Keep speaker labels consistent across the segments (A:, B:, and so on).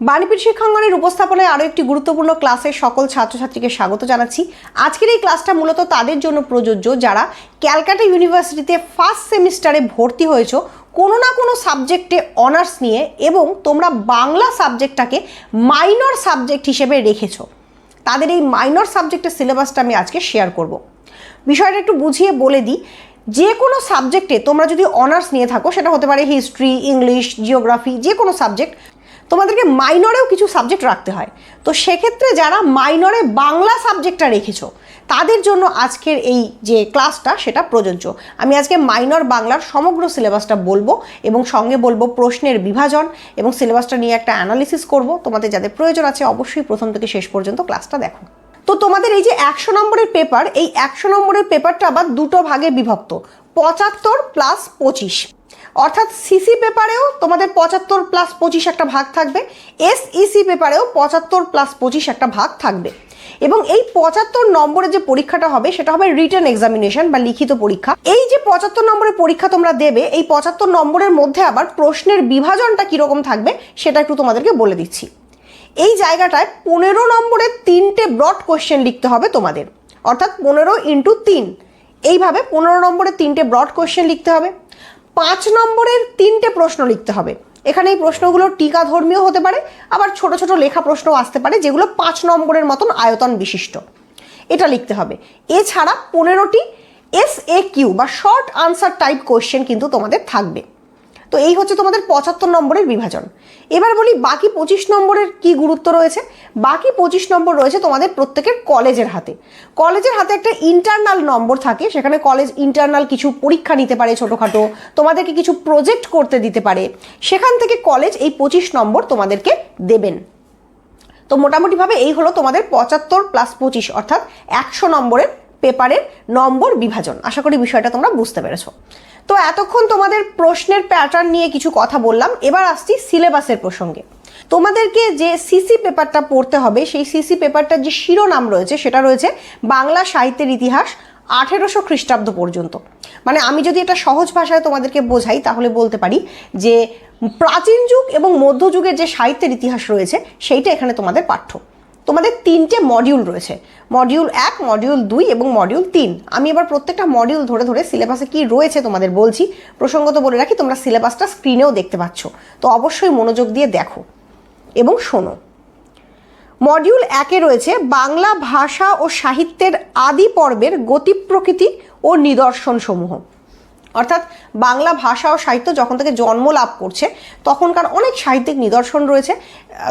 A: বাণীপীঠ শিক্ষাঙ্গনের উপস্থাপনায় আরও একটি গুরুত্বপূর্ণ ক্লাসে সকল ছাত্রছাত্রীকে স্বাগত জানাচ্ছি। আজকের এই ক্লাসটা মূলত তাদের জন্য প্রযোজ্য যারা ক্যালকাটা ইউনিভার্সিটিতে ফার্স্ট সেমিস্টারে ভর্তি হয়েছো। কোনো না কোনো সাবজেক্টে অনার্স নিয়ে এবং তোমরা বাংলা সাবজেক্টটাকে মাইনর সাবজেক্ট হিসেবে রেখেছো। তাদের এই মাইনর সাবজেক্টের সিলেবাসটা আমি আজকে শেয়ার করব। বিষয়টা একটু বুঝিয়ে বলে দিই। যে কোনো সাবজেক্টে তোমরা যদি অনার্স নিয়ে থাকো, সেটা হতে পারে হিস্ট্রি, ইংলিশ, জিওগ্রাফি, যে কোনো সাবজেক্ট তোমাদেরকে মাইনরেও কিছু সাবজেক্ট রাখতে হয়। তো সেক্ষেত্রে যারা মাইনরে বাংলা সাবজেক্টটা রেখেছো, তাদের জন্য আজকের এই যে ক্লাসটা সেটা প্রযোজ্য। আমি আজকে মাইনর বাংলার সমগ্র সিলেবাসটা বলব এবং সঙ্গে বলব প্রশ্নের বিভাজন এবং সিলেবাসটা নিয়ে একটা অ্যানালিসিস করব। তোমাদের যাদের প্রয়োজন আছে, অবশ্যই প্রথম থেকে শেষ পর্যন্ত ক্লাসটা দেখো। তো তোমাদের এই যে একশো নম্বরের পেপার এই একশো নম্বরের পেপারটা আবার দুটো ভাগে বিভক্ত, পঁচাত্তর প্লাস পঁচিশ। অর্থাৎ সিসি পেপারেও তোমাদের পঁচাত্তর প্লাস পঁচিশ একটা ভাগ থাকবে এসইসি পেপারেও পঁচাত্তর প্লাস পঁচিশ একটা ভাগ থাকবে। এবং এই পঁচাত্তর নম্বরের যে পরীক্ষাটা হবে, সেটা হবে রিটার্ন এক্সামিনেশন বা লিখিত পরীক্ষা। এই যে পঁচাত্তর নম্বরের পরীক্ষা তোমরা দেবে, এই পঁচাত্তর নম্বরের মধ্যে আবার প্রশ্নের বিভাজনটা কীরকম থাকবে, সেটা একটু তোমাদেরকে বলে দিচ্ছি। এই জায়গাটায় পনেরো নম্বরের তিনটে ব্রড কোশ্চেন লিখতে হবে তোমাদের। অর্থাৎ পনেরো ইন্টু তিন। এইভাবে পনেরো নম্বরের তিনটে ব্রড কোশ্চেন লিখতে হবে। পাঁচ নম্বরের তিনটে প্রশ্ন লিখতে হবে। এখানে এই প্রশ্নগুলো টিকা ধর্মীয় হতে পারে, আবার ছোট ছোট লেখা প্রশ্ন আসতে পারে যেগুলো পাঁচ নম্বরের মতন আয়তন বিশিষ্ট। এটা লিখতে হবে। এছাড়া পনেরোটি এস এ কিউ বা শর্ট আনসার টাইপ কোয়েশ্চেন কিন্তু তোমাদের থাকবে। তো এই হচ্ছে তোমাদের পঁচাত্তর নম্বরের বিভাজন। এবার বলি বাকি পঁচিশ নম্বরের কি গুরুত্ব রয়েছে? বাকি পঁচিশ নম্বর রয়েছে তোমাদের প্রত্যেকের কলেজের হাতে। কলেজের হাতে একটা ইন্টারনাল নম্বর থাকে, সেখানে কলেজ ইন্টারনাল কিছু পরীক্ষা নিতে পারে ছোটোখাটো, তোমাদেরকে কিছু প্রজেক্ট করতে দিতে পারে। সেখান থেকে কলেজ এই পঁচিশ নম্বর তোমাদেরকে দেবেন। তো মোটামুটিভাবে এই হলো তোমাদের পঁচাত্তর প্লাস পঁচিশ, অর্থাৎ একশো নম্বরের পেপারের নম্বর বিভাজন। আশা করি বিষয়টা তোমরা বুঝতে পেরেছ। তো এতক্ষণ তোমাদের প্রশ্নের প্যাটার্ন নিয়ে কিছু কথা বললাম। এবার আসছি সিলেবাসের প্রসঙ্গে। তোমাদেরকে যে সিসি পেপারটা পড়তে হবে, সেই সিসি পেপারটার যে শিরোনাম রয়েছে, সেটা রয়েছে বাংলা সাহিত্যের ইতিহাস আঠেরোশো খ্রিস্টাব্দ পর্যন্ত। মানে আমি যদি এটা সহজ ভাষায় তোমাদেরকে বোঝাই, তাহলে বলতে পারি যে প্রাচীন যুগ এবং মধ্যযুগের যে সাহিত্যের ইতিহাস রয়েছে, সেইটা এখানে তোমাদের পাঠ্য। তোমাদের তিনটে মডিউল রয়েছে। মডিউল এক মডিউল দুই এবং মডিউল তিন। আমি এবার প্রত্যেকটা মডিউল ধরে ধরে সিলেবাসে কি রয়েছে তোমাদের বলছি। প্রসঙ্গত বলে রাখি, তোমরা সিলেবাসটা স্ক্রিনেও দেখতে পাচ্ছ। তো অবশ্যই মনোযোগ দিয়ে দেখো এবং শোনো। মডিউল একে রয়েছে বাংলা ভাষা ও সাহিত্যের আদি পর্বের গতি প্রকৃতি ও নিদর্শন সমূহ অর্থাৎ বাংলা ভাষা ও সাহিত্য যখন থেকে জন্ম লাভ করছে, তখনকার অনেক সাহিত্যিক নিদর্শন রয়েছে।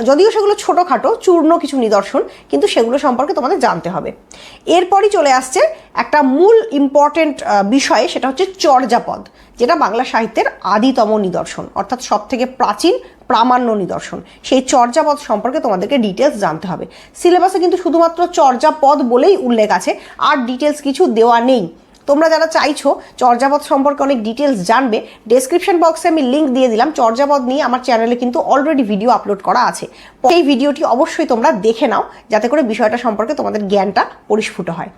A: যদিও সেগুলো ছোটোখাটো, চূর্ণ কিছু নিদর্শন, কিন্তু সেগুলো সম্পর্কে তোমাদের জানতে হবে। এরপরই চলে আসছে একটা মূল ইম্পর্টেন্ট বিষয়, সেটা হচ্ছে চর্যাপদ, যেটা বাংলা সাহিত্যের আদিতম নিদর্শন, অর্থাৎ সব থেকে প্রাচীন প্রামাণ্য নিদর্শন। সেই চর্যাপদ সম্পর্কে তোমাদেরকে ডিটেলস জানতে হবে। সিলেবাসে কিন্তু শুধুমাত্র চর্যাপদ বলেই উল্লেখ আছে, আর ডিটেলস কিছু দেওয়া নেই। তোমরা যারা চাইছো চর্যাপদ সম্পর্কে অনেক ডিটেলস জানবে ডেসক্রিপশন বক্সে আমি লিঙ্ক দিয়ে দিলাম। চর্যাপদ নিয়ে আমার চ্যানেলে কিন্তু অলরেডি ভিডিও আপলোড করা আছে। এই ভিডিওটি অবশ্যই তোমরা দেখে নাও, যাতে করে বিষয়টা সম্পর্কে তোমাদের জ্ঞানটা পরিস্ফুট হয়।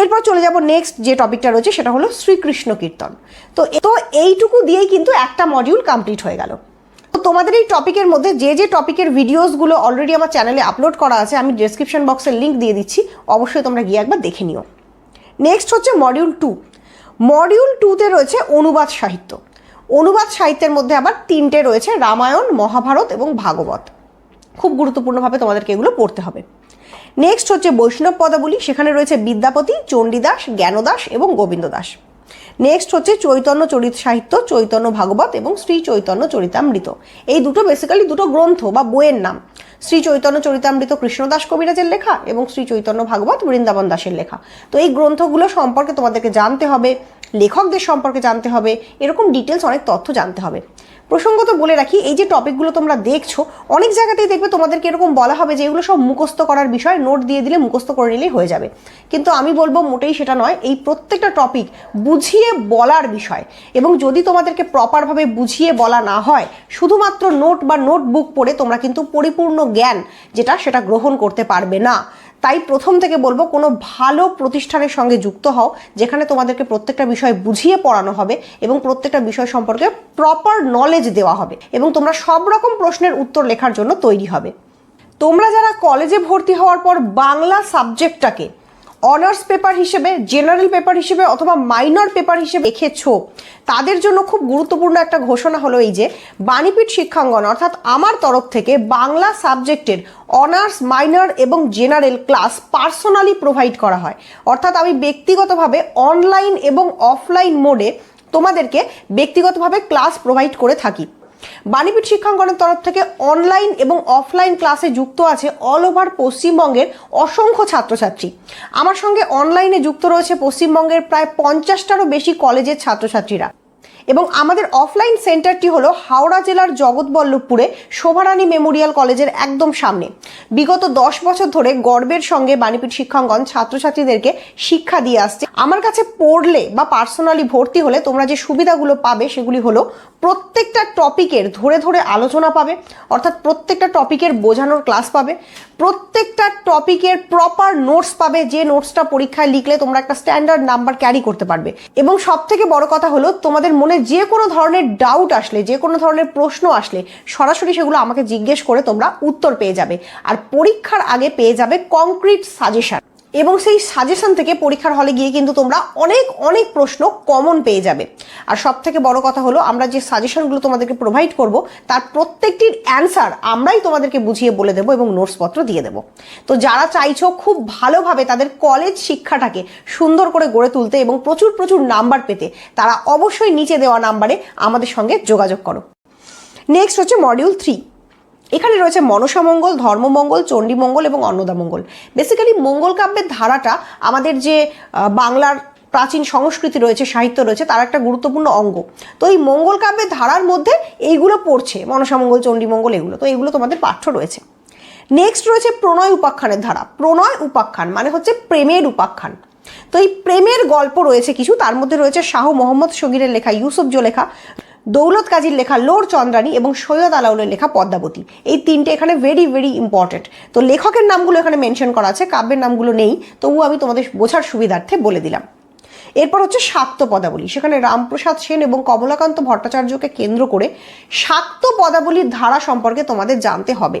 A: এরপর চলে যাব নেক্সট যে টপিকটা রয়েছে, সেটা হলো শ্রীকৃষ্ণ কীর্তন। তো তো এইটুকু দিয়েই কিন্তু একটা মডিউল কমপ্লিট হয়ে গেল। তো তোমাদের এই টপিকের মধ্যে যে যে টপিকের ভিডিওসগুলো অলরেডি আমার চ্যানেলে আপলোড করা আছে, আমি ডেসক্রিপশন বক্সের লিঙ্ক দিয়ে দিচ্ছি, অবশ্যই তোমরা গিয়ে একবার দেখে নিও। নেক্সট হচ্ছে মডিউল টু মডিউল টুতে রয়েছে অনুবাদ সাহিত্য। অনুবাদ সাহিত্যের মধ্যে আবার তিনটে রয়েছে, রামায়ণ, মহাভারত এবং ভাগবত। খুব গুরুত্বপূর্ণভাবে তোমাদেরকে এগুলো পড়তে হবে। নেক্সট হচ্ছে বৈষ্ণব পদাবলী, সেখানে রয়েছে বিদ্যাপতি, চণ্ডীদাস, জ্ঞানদাস এবং গোবিন্দ দাস নেক্সট হচ্ছে চৈতন্য চরিত সাহিত্য, চৈতন্য ভাগবত এবং শ্রী চৈতন্য চরিতামৃত। এই দুটো বেসিক্যালি দুটো গ্রন্থ বা বইয়ের নাম। শ্রী চৈতন্য চরিতামৃত কৃষ্ণদাস কবিরাজের লেখা এবং শ্রী চৈতন্য ভাগবত বৃন্দাবন দাসের লেখা। তো এই গ্রন্থগুলো সম্পর্কে তোমাদেরকে জানতে হবে। লেখকদের সম্পর্কে জানতে হবে, এরকম ডিটেলস অনেক তথ্য জানতে হবে। প্রসঙ্গত বলে রাখি, এই যে টপিকগুলো তোমরা দেখছ, অনেক জায়গাতেই দেখবে তোমাদেরকে এরকম বলা হবে যে এগুলো সব মুখস্থ করার বিষয় নোট দিয়ে দিলে মুখস্থ করে নিলেই হয়ে যাবে। কিন্তু আমি বলব মোটেই সেটা নয়, এই প্রত্যেকটা টপিক বুঝিয়ে বলার বিষয়। এবং যদি তোমাদেরকে প্রপারভাবে বুঝিয়ে বলা না হয়, শুধুমাত্র নোট বা নোটবুক পড়ে তোমরা কিন্তু পরিপূর্ণ জ্ঞান যেটা সেটা গ্রহণ করতে পারবে না। তাই প্রথম থেকে বলব কোনো ভালো প্রতিষ্ঠানের সঙ্গে যুক্ত হও, যেখানে তোমাদেরকে প্রত্যেকটা বিষয় বুঝিয়ে পড়ানো হবে এবং প্রত্যেকটা বিষয় সম্পর্কে প্রপার নলেজ দেওয়া হবে এবং তোমরা সব রকম প্রশ্নের উত্তর লেখার জন্য তৈরি হবে। তোমরা যারা কলেজে ভর্তি হওয়ার পর বাংলা সাবজেক্টটাকে অনার্স পেপার হিসেবে জেনারেল পেপার হিসেবে অথবা মাইনর পেপার হিসেবে রেখেছো তাদের জন্য খুব গুরুত্বপূর্ণ একটা ঘোষণা হলো এই যে, বাণীপীঠ শিক্ষাঙ্গন, অর্থাৎ আমার তরফ থেকে বাংলা সাবজেক্টের অনার্স মাইনর এবং জেনারেল ক্লাস পার্সোনালি প্রোভাইড করা হয়। অর্থাৎ আমি ব্যক্তিগতভাবে অনলাইন এবং অফলাইন মোডে তোমাদেরকে ব্যক্তিগতভাবে ক্লাস প্রোভাইড করে থাকি। বাণীপীঠ শিক্ষাঙ্গনের তরফ থেকে অনলাইন এবং অফলাইন ক্লাসে যুক্ত আছে অল ওভার পশ্চিমবঙ্গের অসংখ্য ছাত্রছাত্রী। আমার সঙ্গে অনলাইনে যুক্ত রয়েছে পশ্চিমবঙ্গের প্রায় পঞ্চাশটারও বেশি কলেজের ছাত্রছাত্রীরা। এবং আমাদের অফলাইন সেন্টারটি হলো হাওড়া জেলার জগৎবল্লভপুরে শোভারানী মেমোরিয়াল কলেজের একদম সামনে। বিগত দশ বছর ধরে গর্বের সঙ্গে বাণীপীঠ শিক্ষাঙ্গন ছাত্রছাত্রীদেরকে শিক্ষা দিয়ে আসছে। আমার কাছে পড়লে বা পার্সোনালি ভর্তি হলে তোমরা যে সুবিধাগুলো পাবে সেগুলি হলো প্রত্যেকটা টপিকের ধরে ধরে আলোচনা পাবে, অর্থাৎ প্রত্যেকটা টপিকের বোঝানোর ক্লাস পাবে, প্রত্যেকটা টপিকের প্রপার নোটস পাবে, যে নোটসটা পরীক্ষায় লিখলে তোমরা একটা স্ট্যান্ডার্ড নাম্বার ক্যারি করতে পারবে। এবং সব থেকে বড় কথা হলো তোমাদের মনে যে কোনো ধরনের ডাউট আসলে, যে কোনো ধরনের প্রশ্ন আসলে, সরাসরি সেগুলো আমাকে জিজ্ঞেস করে তোমরা উত্তর পেয়ে যাবে। আর পরীক্ষার আগে পেয়ে যাবে কংক্রিট সাজেশন এবং সেই সাজেশন থেকে পরীক্ষার হলে গিয়ে কিন্তু তোমরা অনেক অনেক প্রশ্ন কমন পেয়ে যাবে। আর সব থেকে বড় কথা হলো, আমরা যে সাজেশনগুলো তোমাদেরকে প্রোভাইড করব, তার প্রত্যেকটির অ্যান্সার আমরাই তোমাদেরকে বুঝিয়ে বলে দেবো এবং নোটসপত্র দিয়ে দেবো। তো যারা চাইছো খুব ভালোভাবে তাদের কলেজ শিক্ষাটাকে সুন্দর করে গড়ে তুলতে এবং প্রচুর প্রচুর নাম্বার পেতে, তারা অবশ্যই নিচে দেওয়া নাম্বারে আমাদের সঙ্গে যোগাযোগ করো। নেক্সট হচ্ছে মডিউল থ্রি এখানে রয়েছে মনসামঙ্গল ধর্মমঙ্গল চণ্ডীমঙ্গল এবং অন্নদামঙ্গল বেসিক্যালি মঙ্গল কাব্যের ধারাটা আমাদের যে বাংলার প্রাচীন সংস্কৃতি রয়েছে, সাহিত্য রয়েছে, তার একটা গুরুত্বপূর্ণ অঙ্গ। তো এই মঙ্গল কাব্যের ধারার মধ্যে এইগুলো পড়ছে মনসামঙ্গল চণ্ডীমঙ্গল এগুলো। তো এগুলো তোমাদের পাঠ্য রয়েছে। নেক্সট রয়েছে প্রণয় উপাখ্যানের ধারা। প্রণয় উপাখ্যান মানে হচ্ছে প্রেমের উপাখ্যান। তো এই প্রেমের গল্প রয়েছে কিছু, তার মধ্যে রয়েছে শাহ মোহাম্মদ শগিরের লেখা, ইউসুফ জো লেখা দৌলত কাজীর লেখা লোর চন্দ্রানী এবং সৈয়দ আলাউলের লেখা পদ্মাবতী। এই তিনটে এখানে ভেরি ভেরি ইম্পর্টেন্ট তো লেখকের নামগুলো এখানে মেনশন করা আছে, কাব্যের নামগুলো নেই, তবুও আমি তোমাদের বোঝার সুবিধার্থে বলে দিলাম। এরপর হচ্ছে শাক্ত পদাবলী সেখানে রামপ্রসাদ সেন এবং কমলাকান্ত ভট্টাচার্যকে কেন্দ্র করে শাক্ত পদাবলীর ধারা সম্পর্কে তোমাদের জানতে হবে।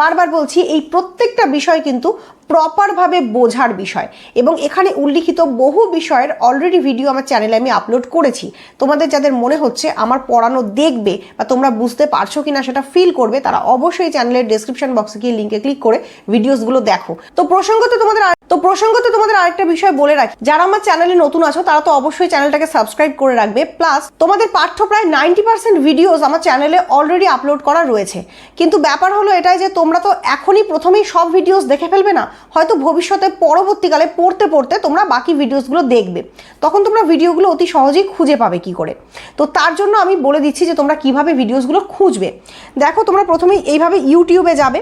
A: বারবার বলছি, এই প্রত্যেকটা বিষয় কিন্তু প্রপারভাবে বোঝার বিষয় এবং এখানে উল্লিখিত বহু বিষয়ের অলরেডি ভিডিও আমার চ্যানেলে আমি আপলোড করেছি। তোমাদের যাদের মনে হচ্ছে আমার পড়ানো দেখবে বা তোমরা বুঝতে পারছ কিনা সেটা ফিল করবে, তারা অবশ্যই চ্যানেলের ডেসক্রিপশন বক্সে গিয়ে লিঙ্কে ক্লিক করে ভিডিওসগুলো দেখো। তো প্রসঙ্গত তোমাদের তো প্রসঙ্গত তোমাদের আরেকটা বিষয় বলে রাখি। যারা আমার চ্যানেলে নতুন আছো, তারা তো অবশ্যই চ্যানেলটাকে সাবস্ক্রাইব করে রাখবে। প্লাস, তোমাদের পাঠ্য প্রায় নাইনটি পার্সেন্ট ভিডিওস আমার চ্যানেলে অলরেডি আপলোড করা রয়েছে। কিন্তু ব্যাপার হলো এটাই যে, তোমরা তো এখনই প্রথমেই সব ভিডিওস দেখে ফেলবে না, হয়তো ভবিষ্যতে পরবর্তীকালে পড়তে পড়তে তোমরা বাকি ভিডিওসগুলো দেখবে। তখন তোমরা ভিডিওগুলো অতি সহজেই খুঁজে পাবে কি করে। তো তার জন্য আমি বলে দিচ্ছি যে, তোমরা কীভাবে ভিডিওসগুলো খুঁজবে। দেখো, তোমরা প্রথমেই এইভাবে ইউটিউবে যাবে।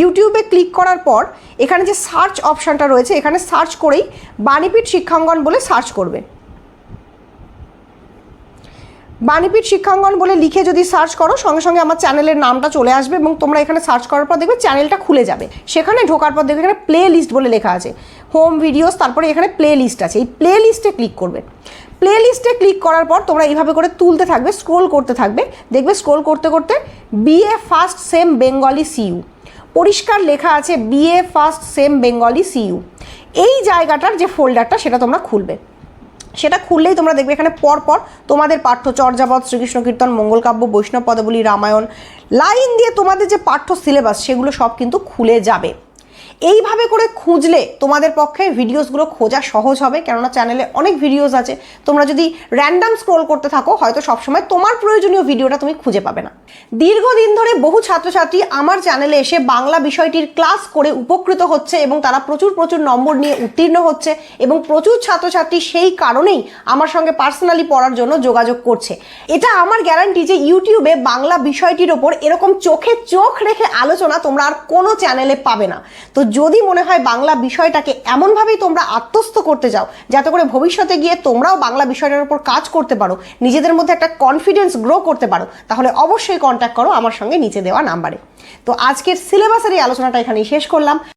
A: ইউটিউবে ক্লিক করার পর এখানে যে সার্চ অপশানটা রয়েছে, এখানে সার্চ করেই বাণীপীঠ শিক্ষাঙ্গন বলে সার্চ করবে। বাণীপীঠ শিক্ষাঙ্গন বলে লিখে যদি সার্চ করো, সঙ্গে সঙ্গে আমার চ্যানেলের নামটা চলে আসবে এবং তোমরা এখানে সার্চ করার পর দেখবে চ্যানেলটা খুলে যাবে। সেখানে ঢোকার পর দেখবে এখানে প্লে লিস্ট বলে লেখা আছে। হোম ভিডিওস, তারপরে এখানে প্লে লিস্ট আছে। এই প্লে লিস্টে ক্লিক করবে। প্লে লিস্টে ক্লিক করার পর তোমরা এইভাবে করে তুলতে থাকবে, স্ক্রোল করতে থাকবে। দেখবে স্ক্রোল করতে করতে BA first sem Bengali CU পরিষ্কার লেখা আছে BA first sem Bengali CU এই জায়গাটার যে ফোল্ডারটা সেটা তোমরা খুলবে। সেটা খুললেই তোমরা দেখবে এখানে পর পর তোমাদের পাঠ্য চর্যাপদ, শ্রীকৃষ্ণ কীর্তন মঙ্গলকাব্য বৈষ্ণব পদাবলী, রামায়ণ, লাইন দিয়ে তোমাদের যে পাঠ্য সিলেবাস সেগুলো সব কিন্তু খুলে যাবে। এইভাবে করে খুঁজলে তোমাদের পক্ষে ভিডিওসগুলো খোঁজা সহজ হবে, কেননা চ্যানেলে অনেক ভিডিওস আছে। তোমরা যদি র্যান্ডাম স্ক্রোল করতে থাকো, হয়তো সবসময় তোমার প্রয়োজনীয় ভিডিওটা তুমি খুঁজে পাবে না। দীর্ঘদিন ধরে বহু ছাত্রছাত্রী আমার চ্যানেলে এসে বাংলা বিষয়টির ক্লাস করে উপকৃত হচ্ছে এবং তারা প্রচুর প্রচুর নম্বর নিয়ে উত্তীর্ণ হচ্ছে এবং প্রচুর ছাত্রছাত্রী সেই কারণেই আমার সঙ্গে পার্সোনালি পড়ার জন্য যোগাযোগ করছে। এটা আমার গ্যারান্টি যে ইউটিউবে বাংলা বিষয়টির ওপর এরকম চোখে চোখ রেখে আলোচনা তোমরা আর কোনো চ্যানেলে পাবে না। তো যদি মনে হয় বাংলা বিষয়টাকে এমনভাবেই তোমরা আত্মস্থ করতে যাও, যাতে করে ভবিষ্যতে গিয়ে তোমরাও বাংলা বিষয়টার উপর কাজ করতে পারো, নিজেদের মধ্যে একটা কনফিডেন্স গ্রো করতে পারো, তাহলে অবশ্যই কন্ট্যাক্ট করো আমার সঙ্গে নিচে দেওয়া নাম্বারে তো আজকের সিলেবাসের এই আলোচনাটা এখানেই শেষ করলাম।